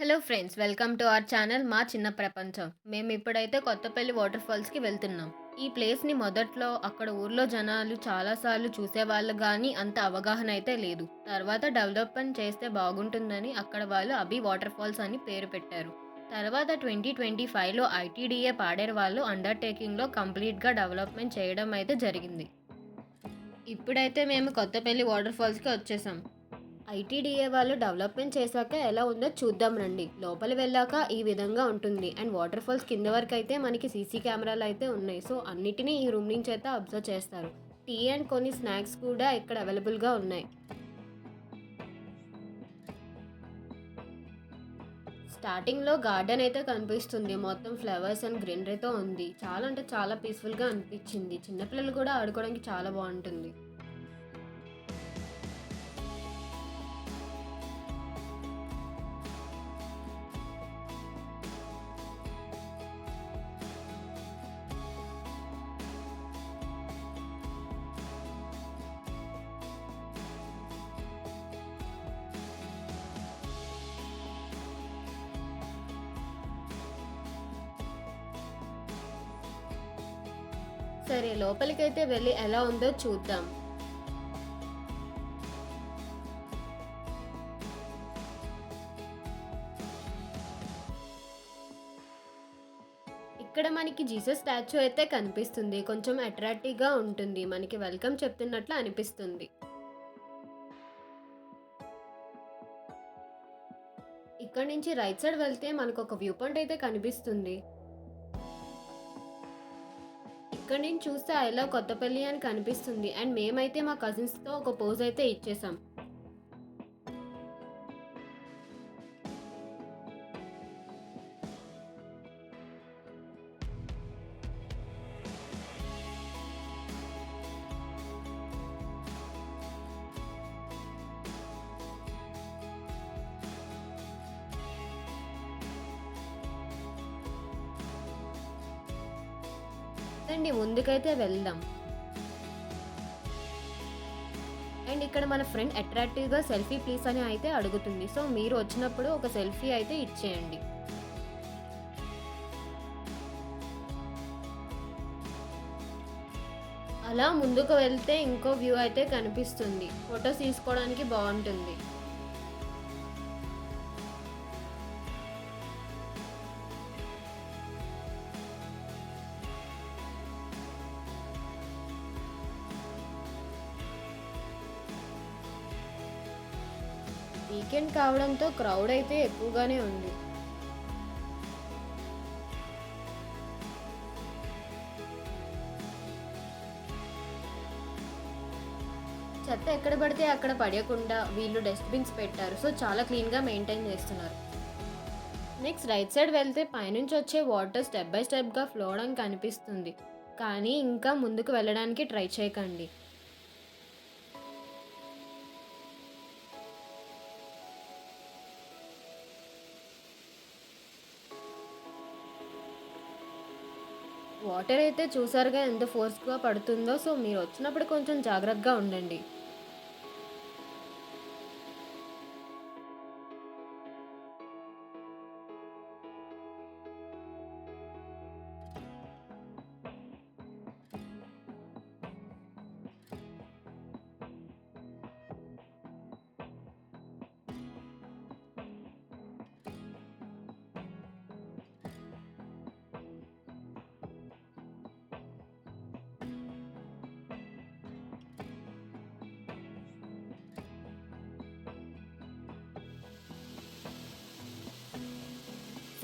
Hello friends welcome to our channel మా చిన్న ప్రపంచం. మేము ఇప్పుడైతే కొత్తపల్లి వాటర్ ఫాల్స్కి వెళ్తున్నాం. ఈ ప్లేస్ని మొదట్లో అక్కడ ఊర్లో జనాలు చాలాసార్లు చూసేవాళ్ళు కానీ అంత అవగాహన అయితే లేదు. తర్వాత డెవలప్మెంట్ చేస్తే బాగుంటుందని అక్కడ వాళ్ళు అభి వాటర్ ఫాల్స్ అని పేరు పెట్టారు. తర్వాత ట్వంటీ ట్వంటీ ఫైవ్లో ఐటీడీఏ పాడేరు వాళ్ళు అండర్టేకింగ్లో కంప్లీట్గా డెవలప్మెంట్ చేయడం అయితే జరిగింది. ఇప్పుడైతే మేము కొత్తపల్లి వాటర్ ఫాల్స్కి వచ్చేసాం. ఐటీడీఏ వాళ్ళు డెవలప్మెంట్ చేశాక ఎలా ఉందో చూద్దాం రండి. లోపలి వెళ్ళాక ఈ విధంగా ఉంటుంది. అండ్ వాటర్ ఫాల్స్ కింద వరకు అయితే మనకి సీసీ కెమెరాలు అయితే ఉన్నాయి. సో అన్నిటినీ ఈ రూమ్ నుంచి అయితే అబ్జర్వ్ చేస్తారు. టీ అండ్ కొన్ని స్నాక్స్ కూడా ఇక్కడ అవైలబుల్గా ఉన్నాయి. స్టార్టింగ్లో గార్డెన్ అయితే కనిపిస్తుంది. మొత్తం ఫ్లవర్స్ అండ్ గ్రీనరీతో ఉంది. చాలా అంటే చాలా పీస్ఫుల్గా అనిపించింది. చిన్నపిల్లలు కూడా ఆడుకోవడానికి చాలా బాగుంటుంది. సరే లోపలికైతే వెళ్ళి ఎలా ఉందో చూద్దాం. ఇక్కడ మనకి జీసస్ స్టాచ్యూ అయితే కనిపిస్తుంది. కొంచెం అట్రాక్టివ్గా ఉంటుంది. మనకి వెల్కమ్ చెప్తున్నట్లు అనిపిస్తుంది. ఇక్కడ నుంచి రైట్ సైడ్ వెళ్తే మనకు ఒక వ్యూ పాయింట్ అయితే కనిపిస్తుంది. ఇక్కడ నుంచి చూస్తే ఐ లవ్ కొత్తపల్లి అని కనిపిస్తుంది. అండ్ మేమైతే మా కజిన్స్తో ఒక పోజ్ అయితే ఇచ్చేసాం. రండి ముందుకైతే వెళ్దాం. అండ్ ఇక్కడ మన ఫ్రెండ్ అట్రాక్టివ్గా సెల్ఫీ ప్లీజ్ అని అయితే అడుగుతుంది. సో మీరు వచ్చినప్పుడు ఒక సెల్ఫీ అయితే ఇచ్చేయండి. అలా ముందుకు వెళ్తే ఇంకో వ్యూ అయితే కనిపిస్తుంది. ఫొటోస్ తీసుకోవడానికి బాగుంటుంది. వీకెండ్ కావడంతో క్రౌడ్ అయితే ఎక్కువగానే ఉంది. చెత్త ఎక్కడ పడితే అక్కడ పడేయకుండా వీళ్ళు డస్ట్బిన్స్ పెట్టారు. సో చాలా క్లీన్గా మెయింటైన్ చేస్తున్నారు. నెక్స్ట్ రైట్ సైడ్ వెళ్తే పైనుంచి వచ్చే వాటర్ స్టెప్ బై స్టెప్గా ఫ్లో అవడం కనిపిస్తుంది. కానీ ఇంకా ముందుకు వెళ్ళడానికి ట్రై చేయకండి. వాటర్ అయితే చూసారుగా ఎంత ఫోర్స్గా పడుతుందో సో మీరు వచ్చినప్పుడు కొంచెం జాగ్రత్తగా ఉండండి.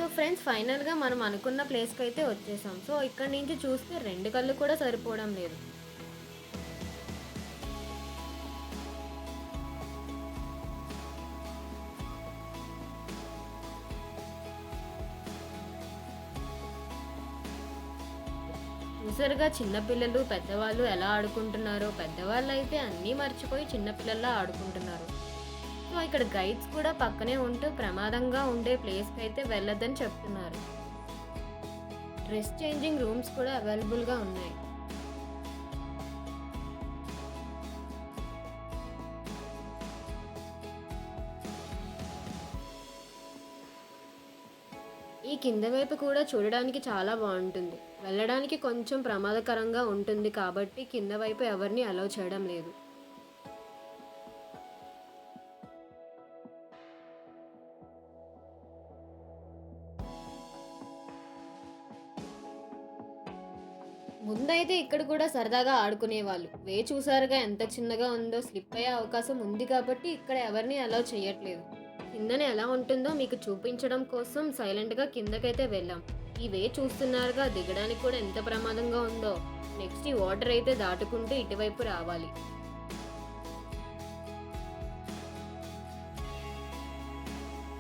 సో ఫ్రెండ్స్ ఫైనల్గా మనం అనుకున్న ప్లేస్కి అయితే వచ్చేసాం. సో ఇక్కడ నుంచి చూస్తే రెండు కళ్ళు కూడా సరిపోవడం లేదు. చూసారుగా చిన్నపిల్లలు పెద్దవాళ్ళు ఎలా ఆడుకుంటున్నారో? పెద్దవాళ్ళు అయితే అన్నీ మర్చిపోయి చిన్నపిల్లల్లా ఆడుకుంటున్నారు. సో ఇక్కడ గైడ్స్ కూడా పక్కనే ఉంటూ ప్రమాదంగా ఉండే ప్లేస్కి అయితే వెళ్ళొద్దని చెప్తున్నారు. డ్రెస్ చేంజింగ్ రూమ్స్ కూడా అవైలబుల్గా ఉన్నాయి. ఈ కింద వైపు కూడా చూడడానికి చాలా బాగుంటుంది. వెళ్ళడానికి కొంచెం ప్రమాదకరంగా ఉంటుంది కాబట్టి కింద వైపు ఎవరిని అలౌ చేయడం లేదు. ముందైతే ఇక్కడ కూడా సరదాగా ఆడుకునేవాళ్ళు. వే చూసారుగా ఎంత చిన్నగా ఉందో స్లిప్ అయ్యే అవకాశం ఉంది కాబట్టి ఇక్కడ ఎవరిని అలౌ చేయట్లేదు. కిందన ఎలా ఉంటుందో మీకు చూపించడం కోసం సైలెంట్గా కిందకైతే వెళ్ళాం. ఈ వే చూస్తున్నారుగా దిగడానికి కూడా ఎంత ప్రమాదంగా ఉందో. నెక్స్ట్ ఈ వాటర్ అయితే దాటుకుంటూ ఇటువైపు రావాలి.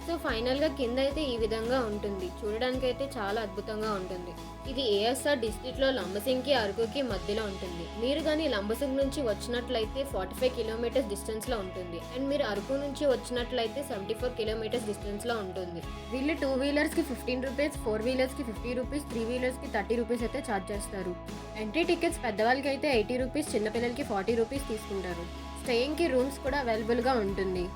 సో ఫైనల్గా కింద అయితే ఈ విధంగా ఉంటుంది. చూడడానికి అయితే చాలా అద్భుతంగా ఉంటుంది. ఇది ఏఎస్ఆర్ డిస్ట్రిక్ట్లో లంబసింగ్కి అరకుకి మధ్యలో ఉంటుంది. మీరు కానీ లంబసింగ్ నుంచి వచ్చినట్లయితే ఫార్టీ ఫైవ్ కిలోమీటర్స్ డిస్టెన్స్లో ఉంటుంది. అండ్ మీరు అరకు నుంచి వచ్చినట్లయితే సెవెంటీ ఫోర్ కిలోమీటర్స్ డిస్టెన్స్లో ఉంటుంది. వీళ్ళు టూ వీలర్స్కి ఫిఫ్టీన్ రూపీస్ ఫోర్ వీలర్స్కి ఫిఫ్టీ రూపీస్ త్రీ వీలర్స్కి థర్టీ రూపీస్ అయితే ఛార్జ్ చేస్తారు. ఎంట్రీ టికెట్స్ పెద్దవాళ్ళకి అయితే ఎయిటీ రూపీస్ చిన్నపిల్లలకి ఫార్టీ రూపీస్ తీసుకుంటారు. స్టేయింగ్కి రూమ్స్ కూడా అవైలబుల్గా ఉంటుంది.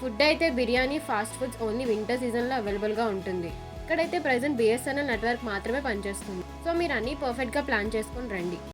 ఫుడ్ అయితే biryani fast foods only winter సీజన్లో అవైలబుల్గా ఉంటుంది. ఇక్కడైతే ప్రజెంట్ బిఎస్ఎన్ఎల్ నెట్వర్క్ మాత్రమే పనిచేస్తుంది. సో మీరు అన్నీ పర్ఫెక్ట్గా ప్లాన్ చేసుకొని రండి.